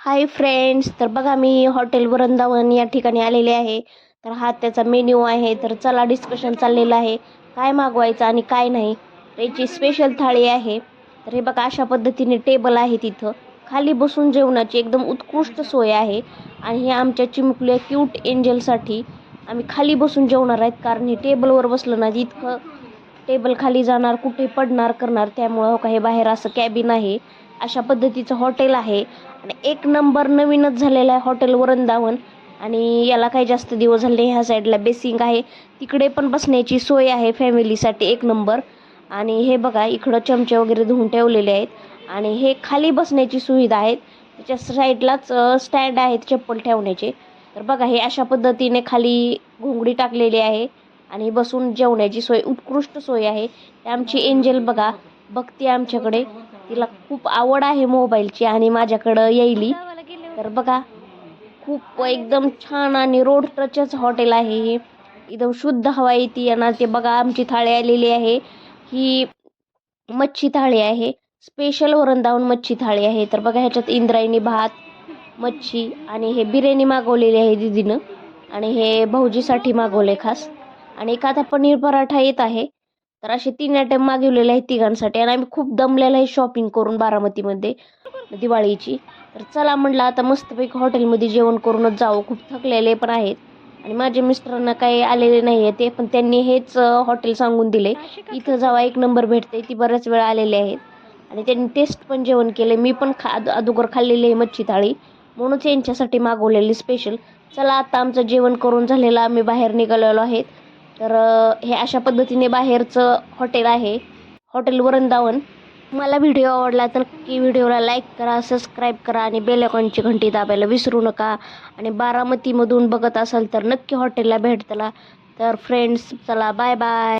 Hi friends तर बघा मी hotel Vrindavan या ठिकाणी आलेले आहे. तर हा त्याचा मेन्यू आहे. तर चला डिस्कशन चाललेलं आहे. काय मागवायचं आणि काय नाही. तर याची स्पेशल थाळी आहे. तर हे बघा अशा पद्धतीने टेबल आहे तिथं. खाली बसून जेवणाची एकदम उत्कृष्ट सोय आहे. आणि हे आमच्या चिमुकल्या क्यूट एंजलसाठी आम्ही खाली बसून जेवणार आहेत. कारण हे टेबलवर बसलं ना इतकं टेबल खाली जाणार कुठे पडणार करणार. त्यामुळं हो का हे बाहेर असं कॅबिन आहे. अशा पद्धतीचं हॉटेल आहे. आणि एक नंबर नवीनच झालेलं आहे हॉटेल वृंदावन. आणि याला काही जास्त दिवस झाले ह्या साईडला बेसिंग आहे. तिकडे पण बसण्याची सोय आहे फॅमिलीसाठी एक नंबर आणि हे बघा इकडं चमचे वगैरे धुवून ठेवलेले आहेत. आणि हे खाली बसण्याची सुविधा आहे त्याच्या साईडलाच स्टँड आहेत चप्पल ठेवण्याचे. तर बघा हे अशा पद्धतीने खाली घोंगडी टाकलेली आहे. आणि बसून जेवण्याची सोय उत्कृष्ट सोय आहे. आमची एंजल बघा बघते आमच्याकडे. तिला खूप आवड आहे मोबाईलची आणि माझ्याकडं येईली. तर बघा खूप एकदम छान आणि रोड टचच हॉटेल आहे हे. एकदम शुद्ध हवा येते आणि ते बघा आमची थाळी आलेली आहे. ही मच्छी थाळी आहे. स्पेशल वरंदावून मच्छी थाळी आहे. तर बघा ह्याच्यात इंद्रायणी भात मच्छी आणि हे बिर्याणी मागवलेली आहे दिदीनं. आणि हे भाऊजीसाठी मागवले खास. आणि एक आता पनीर पराठा येत आहे. तर असे तीन आयटम मागवलेले आहेत तिघांसाठी. आणि आम्ही खूप दमलेलं आहे शॉपिंग करून बारामतीमध्ये दिवाळीची. तर चला म्हटलं आता मस्तपैकी हॉटेलमध्ये जेवण करूनच जावं. खूप थकलेले पण आहेत. आणि माझ्या मिस्टरांना काही आलेले नाही आहे ते पण त्यांनी हेच हॉटेल सांगून दिले. इथं जावा एक नंबर भेटते ती बऱ्याच वेळा आलेले आहेत. आणि त्यांनी टेस्ट पण जेवण केले. मी पण खा अगोदर खाल्लेली आहे मच्छी थाळी. म्हणूनच यांच्यासाठी मागवलेली स्पेशल चला आता आमचं जेवण करून झालेलं आम्ही बाहेर निघालेलो आहेत. तर हे अशा पद्धतीने बाहेरचं हॉटेल आहे. हॉटेल वृंदावन. मला व्हिडिओ आवडला तर की व्हिडिओला लाईक करा सबस्क्राईब करा आणि बेलॅकॉनची घंटी दाबायला विसरू नका. आणि बारामतीमधून बघत असाल तर नक्की हॉटेलला भेट त्याला तर फ्रेंड्स चला बाय बाय